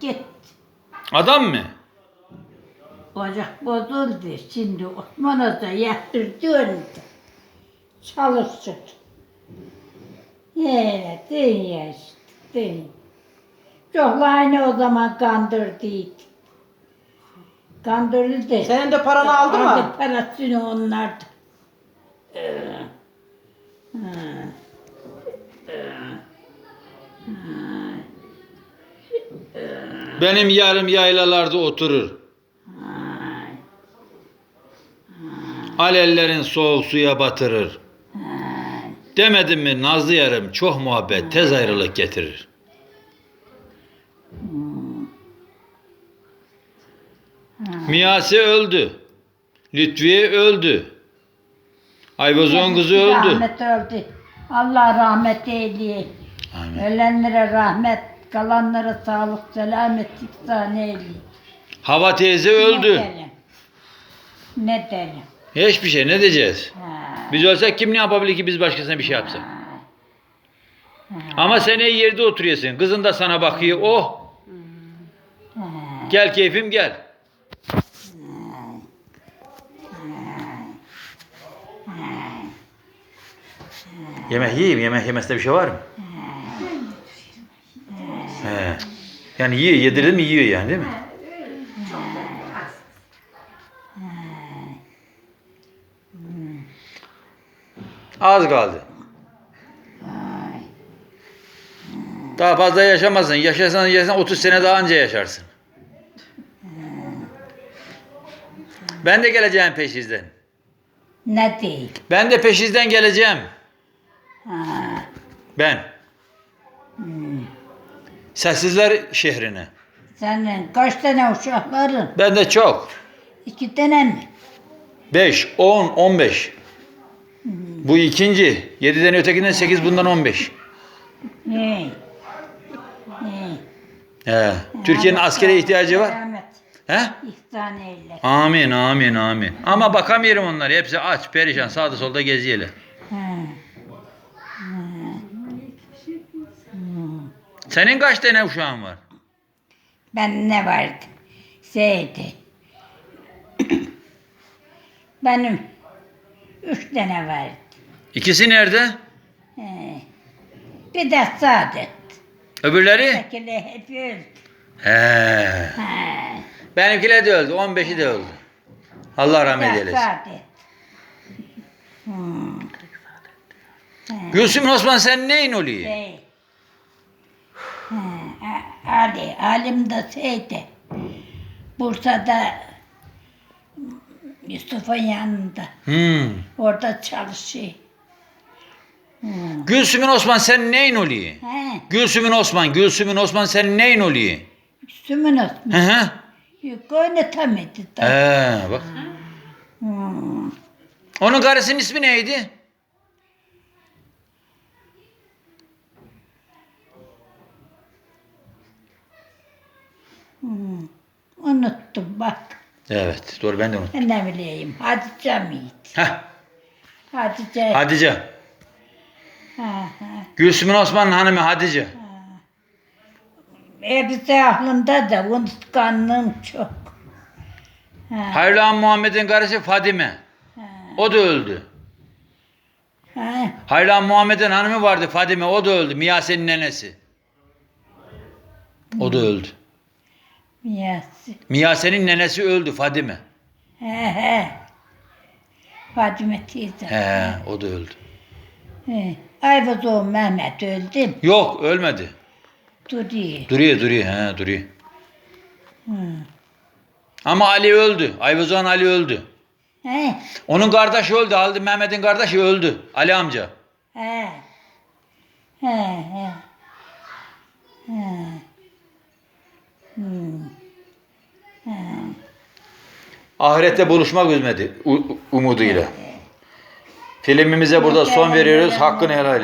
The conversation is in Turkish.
Git. Adam mı? Ocak bozuldu. Şimdi Osman Hoca yaptırdı önünde. Çalışsın. Yine dünya işte. Dünya. Çok aynı o zaman kandırdıydı. Kandırdı da. Senin de paranı aldı mı? Aldı parasını onlar da. Ee, ha. Benim yarım yaylalarda oturur. Alellerin soğuk suya batırır. Demedim mi Nazlı yarım çok muhabbet tez ayrılık getirir. Miyase öldü. Lütfiye öldü. Ayvazon kızı öldü. Rahmet öldü. Allah rahmet eyleye. Amin. Ölenlere rahmet, kalanlara sağlık, selamet, ihsan eyleye. Hava teyze Ne öldü. derim? Ne derim? Hiçbir şey ne diyeceğiz? Ha, Biz ölsek kim ne yapabilir ki biz başkasına bir şey yapsak? Ama sen iyi yerde oturuyorsun. Kızın da sana bakıyor. Oh. ha. Gel keyfim gel. Yemek yiyeyim. Yemek yemesinde bir şey var mı? He. Yani yiyor. Yedirdim mi yiyor yani değil mi? Az kaldı. Daha fazla yaşamazsın. Yaşasan yaşasan 30 sene daha önce yaşarsın. Ben de geleceğim peşizden. Ne değil? Ben de peşizden geleceğim. Ha, Ben. Sessizler şehrine. senin kaç tane uşakların? Ben de çok. İki tane mi? 5, 10, 15. Bu ikinci. 7'den ötekinden 8 bundan 15. Ne? Ne? He. Türkiye'nin askere ihtiyacı var. Selamet, He? ihsan eyle. Amin, amin, amin. Ama bakamıyorum onlara. Hepsi aç, perişan. Sağda solda geziyorlar. Senin kaç tane uşağın var? Ben ne vardı? Şeydi. Benim üç tane vardı. İkisi nerede? He. Bir de Saadet. Öbürleri? Ötekiler hep öldü. He. Ha. Benimkiler de öldü. 15'i de öldü. Allah rahmet eylesin. Saadet. Hmm. Gülsüm Osman sen neyin oluyor? Şey. Ali, Alim de şeydi. Bursa'da Yusuf'un yanında. Hmm. Orada çalışıyor. Hmm. Gülsüm'ün Osman sen neyin oluyor? He, Gülsüm'ün Osman, Gülsüm'ün Osman sen neyin oluyor? Sümün Hı Osman. hı. Yok oynatamadı. He bak. Hmm. Onun karısının ismi neydi? Hmm. Unuttum bak. Evet doğru ben de unuttum. Ben ne bileyim. Hatice miydi? Heh, Hatice. Hatice. Ha, ha. Gülsüm'ün Osman'ın hanımı Hatice. Hepsi aklımda da unutkanlığım çok. Ha, Ağam Muhammed'in karısı Fadime. O da öldü. ha. Ağam Muhammed'in hanımı vardı Fadime o da öldü. Miyase'nin nenesi. O da öldü. Miyasi. Miyase'nin nenesi öldü Fadime. He he. Fatime teyze. He o da öldü. He. Ayvazoğlu Mehmet öldü? Yok ölmedi. Duruyor. Duruyor duruyor he duruyor. Hı. Ama Ali öldü. Ayvazoğan Ali öldü. He. Onun kardeşi öldü. Halide Mehmet'in kardeşi öldü. Ali amca. He. He he. He. Hmm. Ahirette buluşmak üzmedi umuduyla. Filmimize burada son veriyoruz. Hakkını helal et.